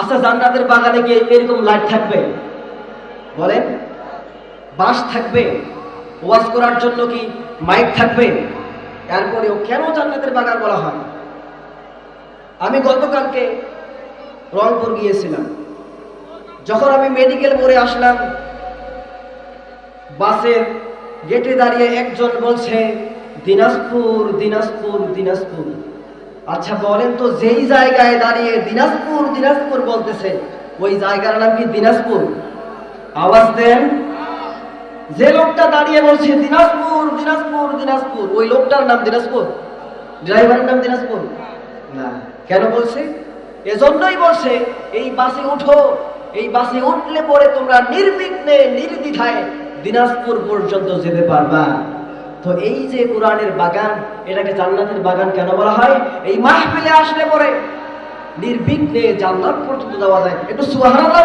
আচ্ছা জান্নাতের বাগানে কি এরকম লাইট থাকবে? বলেন বাস থাকবে? ওয়াজ করার জন্য কি মাইক থাকবে? এরপরেও কেন জান্নাতের বাগান বলা হয়? আমি গতকালকে রংপুর গিয়েছিলাম। যখন আমি মেডিকেল মোড়ে আসলাম, বাসের গেটে দাঁড়িয়ে একজন বলছে, দিনাজপুর দিনাজপুর দিনাজপুর। আচ্ছা বলেন তো, যেই জায়গায় দাঁড়িয়ে দিনাজপুর দিনাজপুর বলতেছে, ওই জায়গার নাম কি দিনাজপুর? আওয়াজ দেন। যে লোকটা দাঁড়িয়ে বলছে, দিনাজপুর দিনাজপুর দিনাজপুর, ওই লোকটার নাম দিনাজপুর? ড্রাইভারের নাম দিনাজপুর? না। কেন বলছে? এজন্যই বলছে, এই বাসে উঠো, এই বাসে উঠলে পরে তোমরা নির্বিঘ্নে, নির্দ্বিধায় দিনাজপুর পর্যন্ত যেতে পারবা। তো এই যে কোরআনের বাগান, এটাকে জান্নাতের বাগান কেন বলা হয়? এই মাহফিলে আসলে পরে নির্বিঘ্নে জান্নাত পর্যন্ত যাওয়া যায়। একটু না